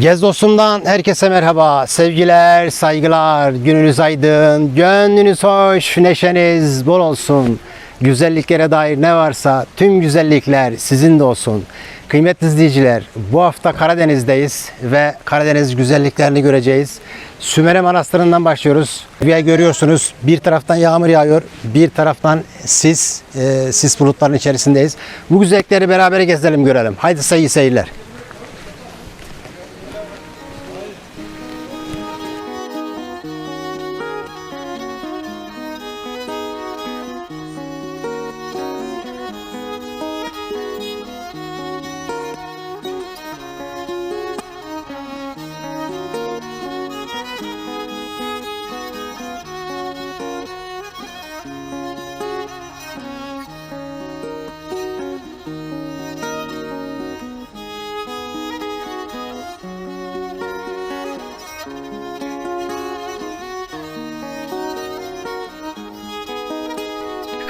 Gez dostumdan herkese merhaba. Sevgiler, saygılar, gününüz aydın, gönlünüz hoş, neşeniz bol olsun. Güzelliklere dair ne varsa tüm güzellikler sizin de olsun. Kıymetli izleyiciler, bu hafta Karadeniz'deyiz ve Karadeniz güzelliklerini göreceğiz. Sümele Manastırı'ndan başlıyoruz. Ve görüyorsunuz bir taraftan yağmur yağıyor, bir taraftan sis, e, sis bulutların içerisindeyiz. Bu güzellikleri beraber gezelim görelim. Haydi sayı seyirler.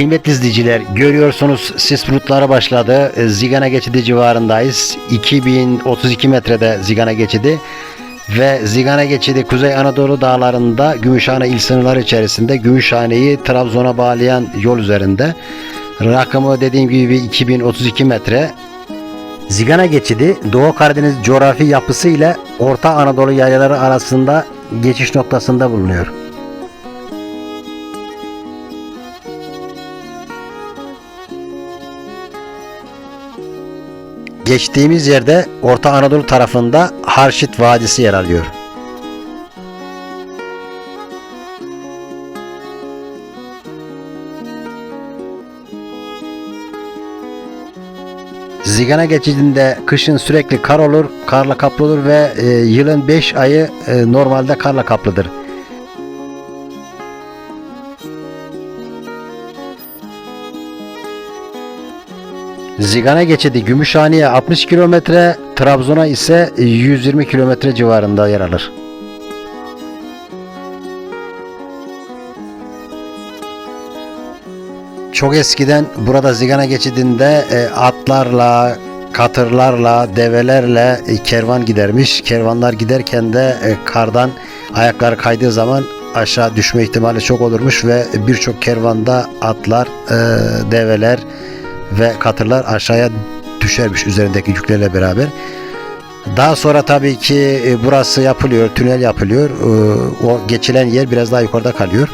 Kıymetli izleyiciler görüyorsunuz sis bulutları başladı. E, Zigana geçidi civarındayız. 2032 metrede Zigana geçidi ve Zigana geçidi Kuzey Anadolu dağlarında Gümüşhane il sınırları içerisinde Gümüşhane'yi Trabzon'a bağlayan yol üzerinde. Rakamı dediğim gibi 2032 metre. Zigana geçidi Doğu Karadeniz coğrafi yapısı ile Orta Anadolu yaylaları arasında geçiş noktasında bulunuyor. Geçtiğimiz yerde Orta Anadolu tarafında Harşit Vadisi yer alıyor. Zigana geçidinde kışın sürekli kar olur, karla kaplı olur ve e, yılın 5 ayı e, normalde karla kaplıdır. Zigana geçidi Gümüşhane'ye 60 kilometre, Trabzon'a ise 120 kilometre civarında yer alır. Çok eskiden burada Zigana geçidinde e, atlarla, katırlarla, develerle e, kervan gidermiş. Kervanlar giderken de e, kardan ayakları kaydığı zaman aşağı düşme ihtimali çok olurmuş ve birçok kervanda atlar, develer ve katırlar aşağıya düşermiş üzerindeki yüklerle beraber. Daha sonra tabii ki e, burası yapılıyor, tünel yapılıyor. E, O geçilen yer biraz daha yukarıda kalıyor.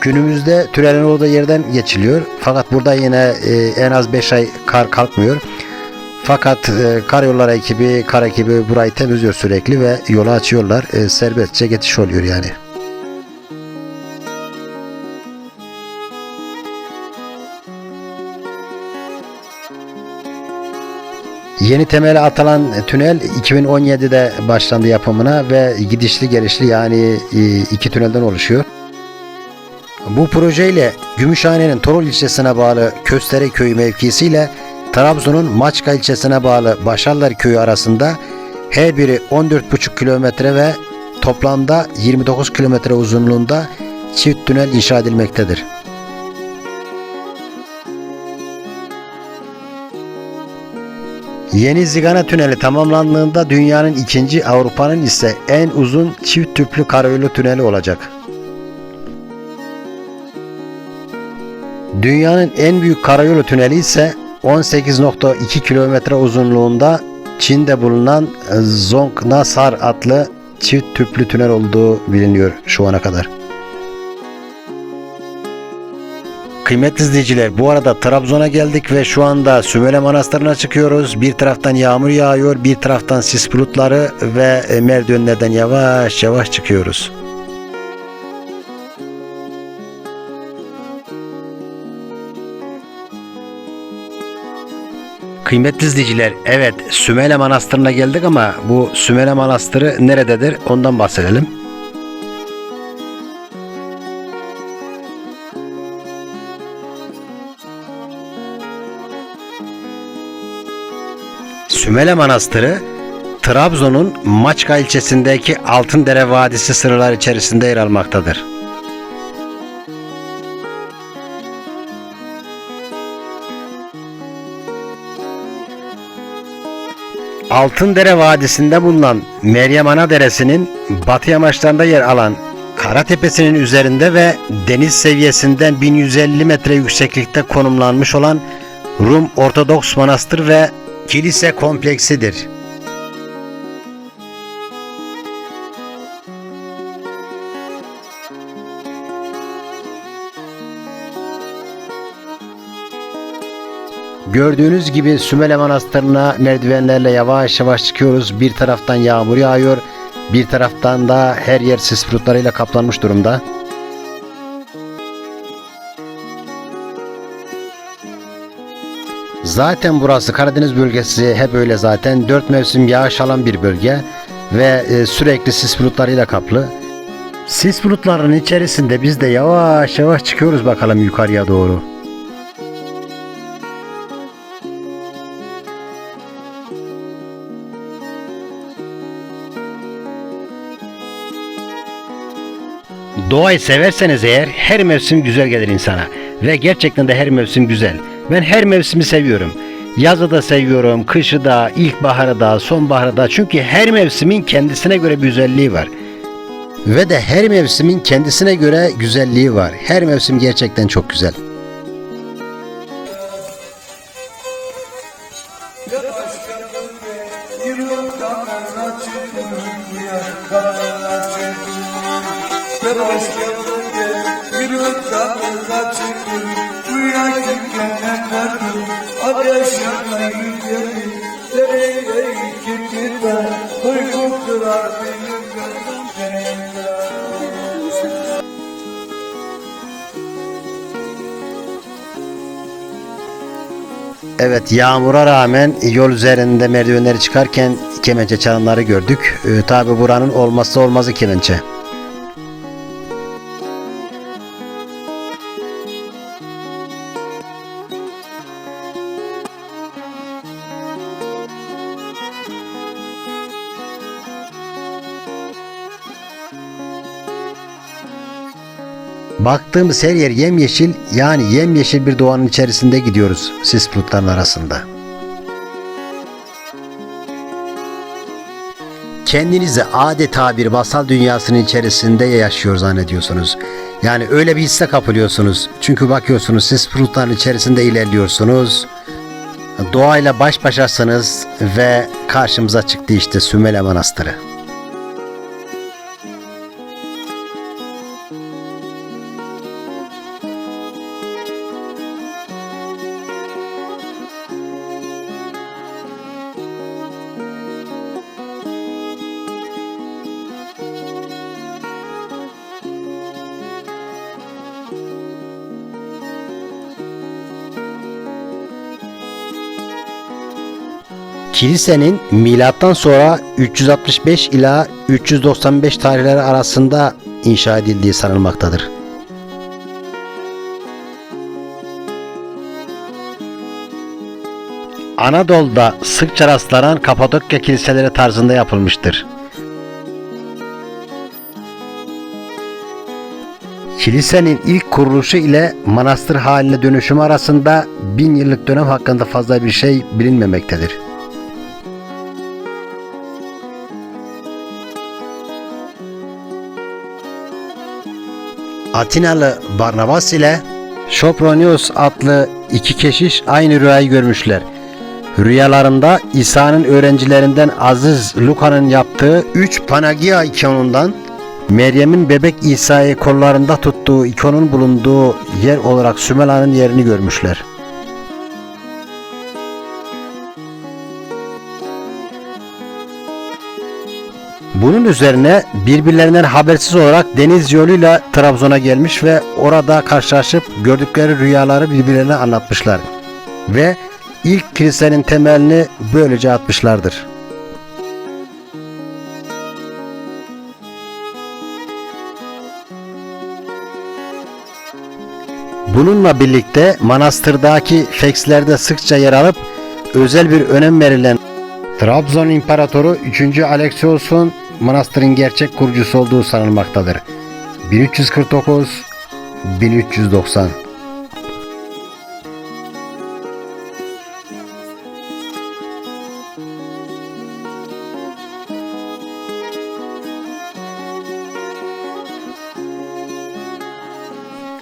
Günümüzde tünelin olduğu yerden geçiliyor. Fakat burada yine e, en az 5 ay kar kalkmıyor. Fakat e, karayolları ekibi, kar ekibi burayı temizliyor sürekli ve yolu açıyorlar. Serbestçe geçiş oluyor yani. Yeni temeli atılan tünel 2017'de başlandı yapımına ve gidişli gelişli yani e, iki tünelden oluşuyor. Bu projeyle Gümüşhane'nin Torul ilçesine bağlı Köstere köyü mevkisiyle Trabzon'un Maçka ilçesine bağlı Başarlar köyü arasında her biri 14,5 kilometre ve toplamda 29 kilometre uzunluğunda çift tünel inşa edilmektedir. Yeni Zigana Tüneli tamamlandığında dünyanın ikinci Avrupa'nın ise en uzun çift tüplü karayolu tüneli olacak. Dünyanın en büyük karayolu tüneli ise 18.2 kilometre uzunluğunda Çin'de bulunan Zongnasar adlı çift tüplü tünel olduğu biliniyor şu ana kadar. Kıymetli izleyiciler bu arada Trabzon'a geldik ve şu anda Sümele Manastırı'na çıkıyoruz. Bir taraftan yağmur yağıyor, bir taraftan sis bulutları ve e, merdivenlerden yavaş yavaş çıkıyoruz. Kıymetli izleyiciler, evet Sümele Manastırı'na geldik ama bu Sümele Manastırı nerededir ondan bahsedelim. Sümele Manastırı Trabzon'un Maçka ilçesindeki Altındere Vadisi sınırları içerisinde yer almaktadır. Altındere Vadisi'nde bulunan Meryem Ana Deresi'nin batı yamaçlarında yer alan Kara Tepesi'nin üzerinde ve deniz seviyesinden 1150 metre yükseklikte konumlanmış olan Rum Ortodoks Manastır ve Kilise kompleksidir. Gördüğünüz gibi Sümele Manastırı'na merdivenlerle yavaş yavaş çıkıyoruz. Bir taraftan yağmur yağıyor, bir taraftan da her yer sis kaplanmış durumda. Zaten burası Karadeniz bölgesi hep öyle zaten. Dört mevsim yağış alan bir bölge ve e, sürekli sis bulutlarıyla kaplı. Sis bulutlarının içerisinde biz de yavaş yavaş çıkıyoruz bakalım yukarıya doğru. Doğayı severseniz eğer her mevsim güzel gelir insana. Ve gerçekten de her mevsim güzel. Ben her mevsimi seviyorum. Yazı da seviyorum, kışı da, ilkbaharı da, sonbaharı da. Çünkü her mevsimin kendisine göre bir özelliği var. Ve de her mevsimin kendisine göre güzelliği var. Her mevsim gerçekten çok güzel. Evet yağmura rağmen yol üzerinde merdivenleri çıkarken kemençe çalanları gördük. Ee, Tabi buranın olmazsa olmazı kemençe. Baktığımız her yer yemyeşil yani yemyeşil bir doğanın içerisinde gidiyoruz sis bulutların arasında. Kendinizi adeta bir masal dünyasının içerisinde yaşıyor zannediyorsunuz. Yani öyle bir hisse kapılıyorsunuz. Çünkü bakıyorsunuz sis bulutların içerisinde ilerliyorsunuz. Doğayla baş başasınız ve karşımıza çıktı işte Sümele Manastırı. Kilisenin milattan sonra 365 ila 395 tarihleri arasında inşa edildiği sanılmaktadır. Anadolu'da sıkça rastlanan Kapadokya kiliseleri tarzında yapılmıştır. Kilisenin ilk kuruluşu ile manastır haline dönüşümü arasında bin yıllık dönem hakkında fazla bir şey bilinmemektedir. Atinalı Barnabas ile Sopronius adlı iki keşiş aynı rüyayı görmüşler. Rüyalarında İsa'nın öğrencilerinden Aziz Luka'nın yaptığı üç Panagia ikonundan Meryem'in bebek İsa'yı kollarında tuttuğu ikonun bulunduğu yer olarak Sümela'nın yerini görmüşler. Bunun üzerine birbirlerinden habersiz olarak deniz yoluyla Trabzon'a gelmiş ve orada karşılaşıp gördükleri rüyaları birbirlerine anlatmışlar. Ve ilk kilisenin temelini böylece atmışlardır. Bununla birlikte manastırdaki fekslerde sıkça yer alıp özel bir önem verilen Trabzon İmparatoru 3. Alexios'un manastırın gerçek kurucusu olduğu sanılmaktadır. 1349 1390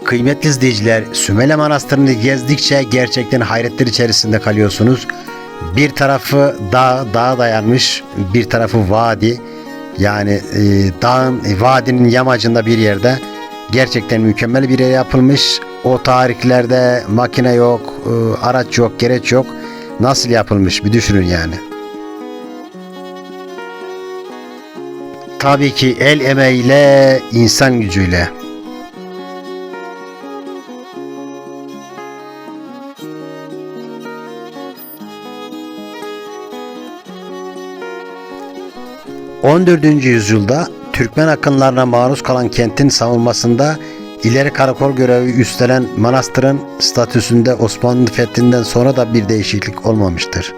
Kıymetli izleyiciler, Sümele Manastırı'nı gezdikçe gerçekten hayretler içerisinde kalıyorsunuz. Bir tarafı dağ, dağa dayanmış, bir tarafı vadi, yani e, dağın, e, vadinin yamacında bir yerde gerçekten mükemmel bir yer yapılmış. O tarihlerde makine yok, e, araç yok, gereç yok. Nasıl yapılmış bir düşünün yani. Tabii ki el emeğiyle, insan gücüyle. ...14. yüzyılda Türkmen akınlarına maruz kalan kentin savunmasında ileri karakol görevi üstlenen manastırın statüsünde Osmanlı fethinden sonra da bir değişiklik olmamıştır.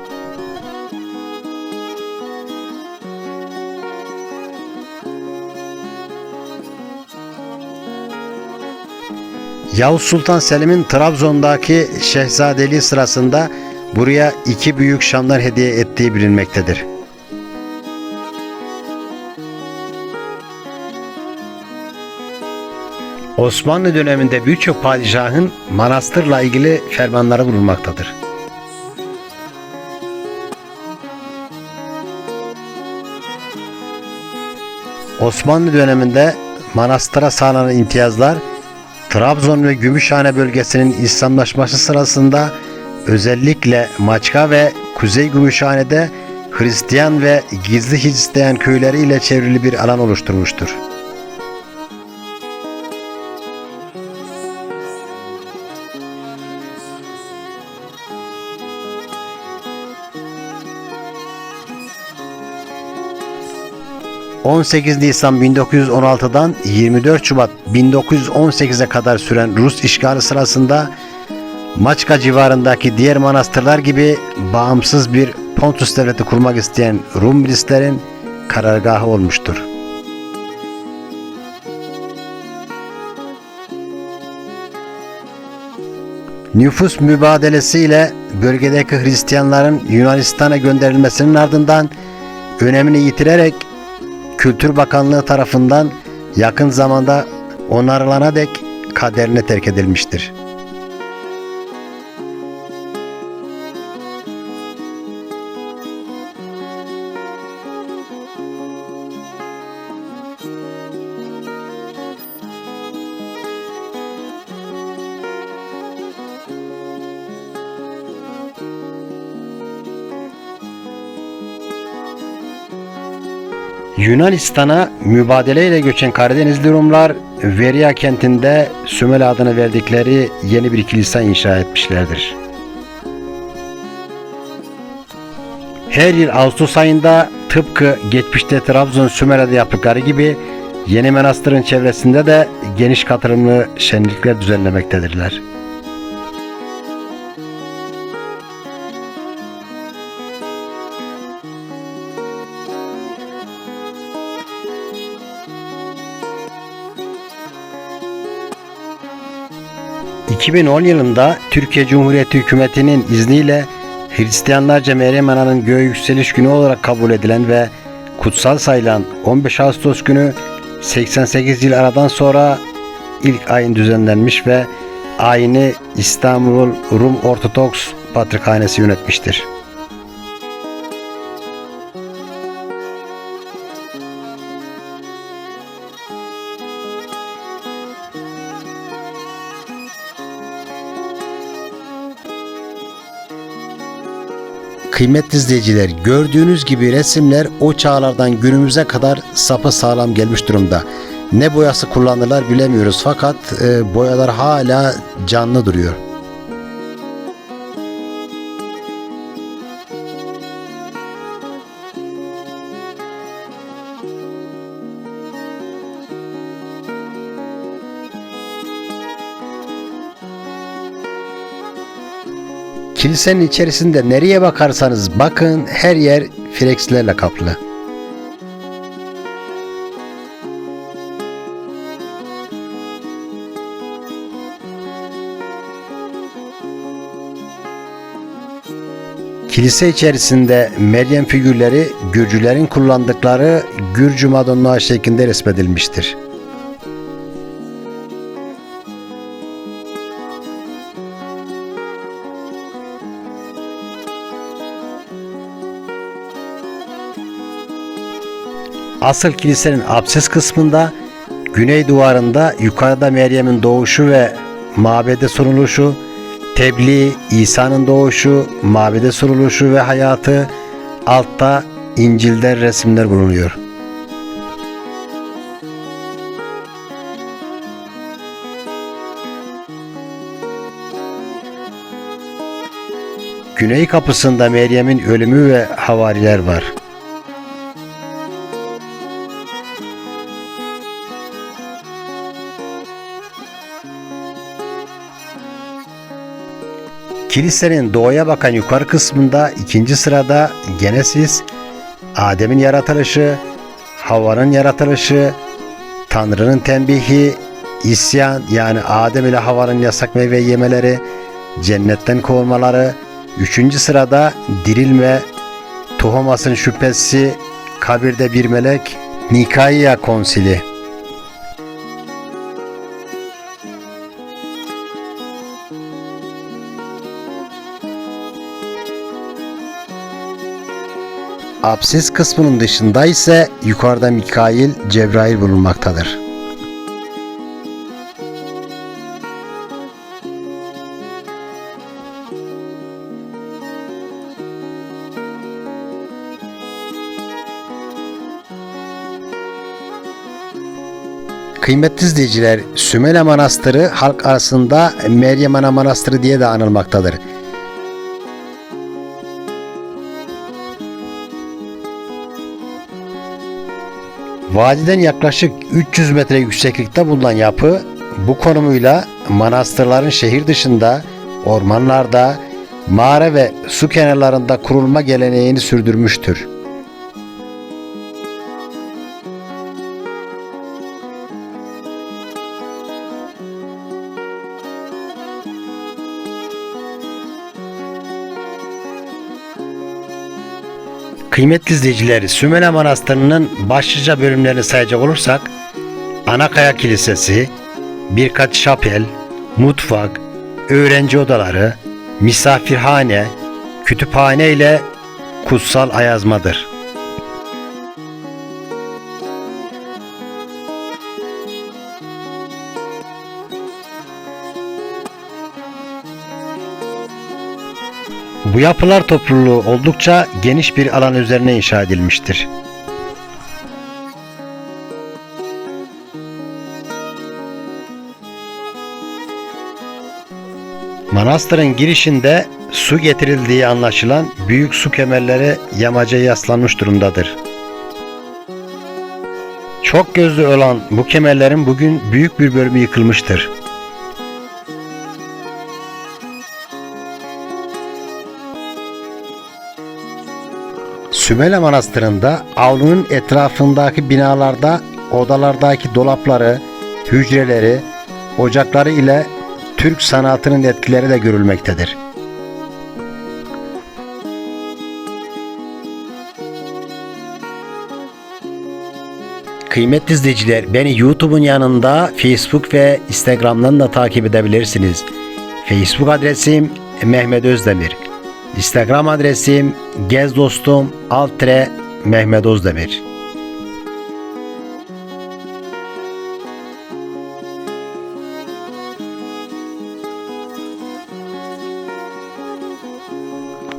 Yavuz Sultan Selim'in Trabzon'daki şehzadeliği sırasında buraya iki büyük şamlar hediye ettiği bilinmektedir. Osmanlı döneminde birçok padişahın manastırla ilgili fermanları bulunmaktadır. Osmanlı döneminde manastıra sağlanan imtiyazlar Trabzon ve Gümüşhane bölgesinin İslamlaşması sırasında özellikle Maçka ve Kuzey Gümüşhane'de Hristiyan ve gizli Hristiyan köyleriyle çevrili bir alan oluşturmuştur. ...18 Nisan 1916'dan 24 Şubat 1918'e kadar süren Rus işgali sırasında... ...Maçka civarındaki diğer manastırlar gibi... ...bağımsız bir Pontus devleti kurmak isteyen Rum milislerin karargahı olmuştur. Nüfus mübadelesiyle bölgedeki Hristiyanların Yunanistan'a gönderilmesinin ardından önemini yitirerek Kültür Bakanlığı tarafından yakın zamanda onarılana dek kaderine terk edilmiştir. Yunanistan'a mübadeleyle göçen Karadenizli Rumlar Veria kentinde Sümele adını verdikleri yeni bir kilise inşa etmişlerdir. Her yıl Ağustos ayında tıpkı geçmişte Trabzon Sümele'de yaptıkları gibi yeni manastırın çevresinde de geniş katılımlı şenlikler düzenlemektedirler. ...2010 yılında Türkiye Cumhuriyeti Hükümeti'nin izniyle... ...Hristiyanlarca Meryem Ana'nın göğe yükseliş günü olarak kabul edilen ve... ...kutsal sayılan 15 Ağustos günü... ...88 yıl aradan sonra... ...ilk ayin düzenlenmiş ve... ...ayini İstanbul Rum Ortodoks Patrikhanesi yönetmiştir. Kıymetli izleyiciler gördüğünüz gibi resimler o çağlardan günümüze kadar sapı sağlam gelmiş durumda. Ne boyası kullanırlar bilemiyoruz fakat e, boyalar hala canlı duruyor. Kilisenin içerisinde nereye bakarsanız bakın her yer frekslerle kaplı. Kilise içerisinde Meryem figürleri Gürcülerin kullandıkları Gürcü Madonna şeklinde resmedilmiştir. Asıl kilisenin abses kısmında güney duvarında yukarıda Meryem'in doğuşu ve mabede sunuluşu, tebliğ, İsa'nın doğuşu, mabede sunuluşu ve hayatı, altta İncil'de resimler bulunuyor. Güney kapısında Meryem'in ölümü ve havariler var. Kilisenin doğuya bakan yukarı kısmında ikinci sırada Genesis, Adem'in yaratılışı, Havva'nın yaratılışı, Tanrı'nın tembihi, isyan yani Adem ile Havva'nın yasak meyve yemeleri, cennetten kovulmaları, üçüncü sırada dirilme, Tuhomas'ın şüphesi, kabirde bir melek, Nikaiya konsili. Apsis kısmının dışında ise yukarıda Mikail, Cebrail bulunmaktadır. Kıymetli izleyiciler, Sümele Manastırı halk arasında Meryem Ana Manastırı diye de anılmaktadır. Vadiden yaklaşık 300 metre yükseklikte bulunan yapı bu konumuyla manastırların şehir dışında, ormanlarda, mağara ve su kenarlarında kurulma geleneğini sürdürmüştür. Kıymetli izleyiciler, Sümele Manastırı'nın başlıca bölümlerini sayacak olursak, Anakaya Kilisesi, birkaç şapel, mutfak, öğrenci odaları, misafirhane, kütüphane ile kutsal ayazmadır. Bu yapılar topluluğu oldukça geniş bir alan üzerine inşa edilmiştir. Manastırın girişinde su getirildiği anlaşılan büyük su kemerleri yamaca yaslanmış durumdadır. Çok gözlü olan bu kemerlerin bugün büyük bir bölümü yıkılmıştır. Sümele Manastırı'nda avlunun etrafındaki binalarda odalardaki dolapları, hücreleri, ocakları ile Türk sanatının etkileri de görülmektedir. Kıymetli izleyiciler, beni YouTube'un yanında Facebook ve Instagram'dan da takip edebilirsiniz. Facebook adresim Mehmet Özdemir. Instagram adresim gez dostum altre Mehmet Özdemir.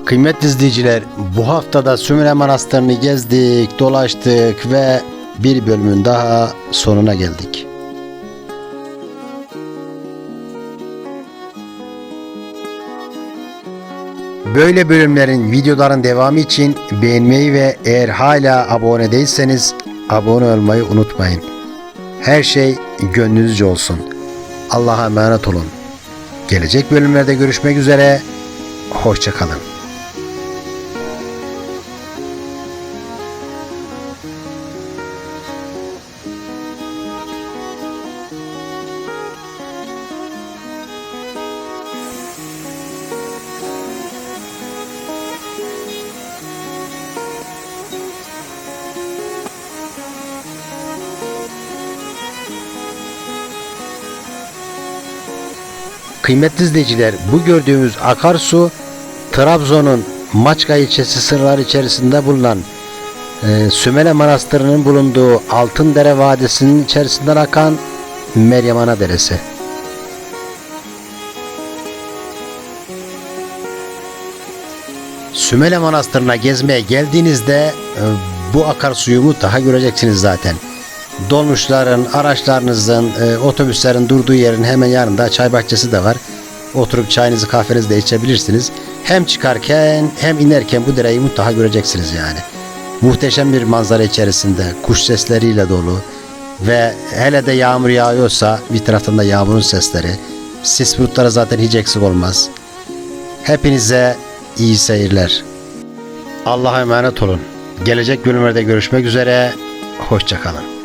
Kıymetli izleyiciler, bu haftada Sümele Manastırı'nı gezdik, dolaştık ve bir bölümün daha sonuna geldik. Böyle bölümlerin, videoların devamı için beğenmeyi ve eğer hala abone değilseniz abone olmayı unutmayın. Her şey gönlünüzce olsun. Allah'a emanet olun. Gelecek bölümlerde görüşmek üzere. Hoşçakalın. Kıymetli izleyiciler bu gördüğümüz akarsu Trabzon'un Maçka ilçesi sınırları içerisinde bulunan Ee, Sümele Manastırı'nın bulunduğu Altındere Vadisi'nin içerisinden akan Meryem Ana Deresi. Sümele Manastırı'na gezmeye geldiğinizde e, bu akarsuyu mutlaka göreceksiniz zaten. Dolmuşların, araçlarınızın, e, otobüslerin durduğu yerin hemen yanında çay bahçesi de var. Oturup çayınızı kahvenizi de içebilirsiniz. Hem çıkarken hem inerken bu dereyi mutlaka göreceksiniz yani. Muhteşem bir manzara içerisinde kuş sesleriyle dolu ve hele de yağmur yağıyorsa bir taraftan da yağmurun sesleri. Sis bulutları zaten hiç eksik olmaz. Hepinize iyi seyirler. Allah'a emanet olun. Gelecek bölümlerde görüşmek üzere. Hoşçakalın.